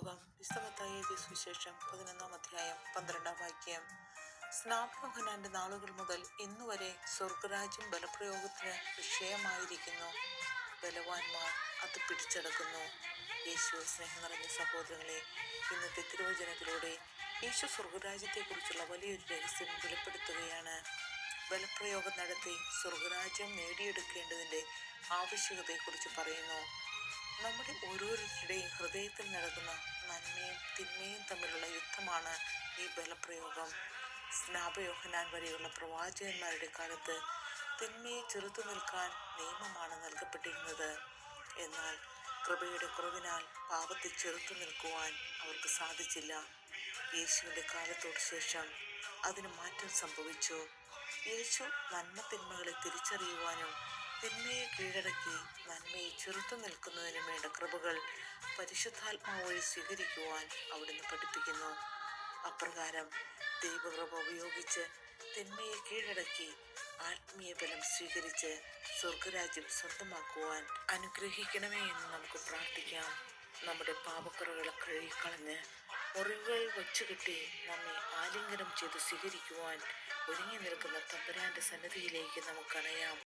ബലപ്രയോഗം വിസ്തമത്തായ സുവിശേഷം പതിനൊന്നാം അധ്യായം പന്ത്രണ്ടാം വാക്യം. സ്നാപയോഹനാന്റെ നാളുകൾ മുതൽ ഇന്നുവരെ സ്വർഗരാജ്യം ബലപ്രയോഗത്തിന് വിഷയമായിരിക്കുന്നു. ബലവാന്മാർ അത് പിടിച്ചെടുക്കുന്നു. യേശു സ്നേഹം നിറഞ്ഞ സഹോദരങ്ങളെ ഇന്നത്തെ തിരുവചനത്തിലൂടെ യേശു സ്വർഗരാജ്യത്തെക്കുറിച്ചുള്ള വലിയൊരു രഹസ്യം വെളിപ്പെടുത്തുകയാണ്. ബലപ്രയോഗം നടത്തി സ്വർഗരാജ്യം നേടിയെടുക്കേണ്ടതിന്റെ ആവശ്യകതയെക്കുറിച്ച് പറയുന്നു. നമ്മുടെ ഓരോരുത്തരുടെയും ഹൃദയത്തിൽ നടക്കുന്ന നന്മയും തിന്മയും തമ്മിലുള്ള യുദ്ധമാണ് ഈ ബലപ്രയോഗം. സ്നാപയോഹനാൻ വരെയുള്ള പ്രവാചകന്മാരുടെ കാലത്ത് തിന്മയെ ചെറുത്തു നിൽക്കാൻ നിയമമാണ് നൽകപ്പെട്ടിരുന്നത്. എന്നാൽ കൃപയുടെ കുറവിനാൽ പാപത്തെ ചെറുത്തു നിൽക്കുവാൻ അവർക്ക് സാധിച്ചില്ല. യേശുവിന്റെ കാലത്തോട് ശേഷം അതിന് മാറ്റം സംഭവിച്ചു. യേശു നന്മ തിന്മകളെ തിരിച്ചറിയുവാനും തിന്മയെ കീഴടക്കി നന്മയെ ചെറുത്തു നിൽക്കുന്നതിനും വേണ്ട കൃപകൾ പരിശുദ്ധാത്മാവ് വഴി സ്വീകരിക്കുവാൻ അവിടുന്ന് പഠിപ്പിക്കുന്നു. അപ്രകാരം ദൈവകൃപ ഉപയോഗിച്ച് തിന്മയെ കീഴടക്കി ആത്മീയ ബലം സ്വീകരിച്ച് സ്വർഗരാജ്യം സ്വന്തമാക്കുവാൻ അനുഗ്രഹിക്കണമേ എന്ന് നമുക്ക് പ്രാർത്ഥിക്കാം. നമ്മുടെ പാപക്കുറകളെ കഴുകിക്കളഞ്ഞ് മുറിവുകൾ വച്ചുകെട്ടി നമ്മെ ആലിംഗനം ചെയ്ത് സ്വീകരിക്കുവാൻ ഒരുങ്ങി നിൽക്കുന്ന തമ്പുരാന്റെ സന്നിധിയിലേക്ക് നമുക്കണയാം.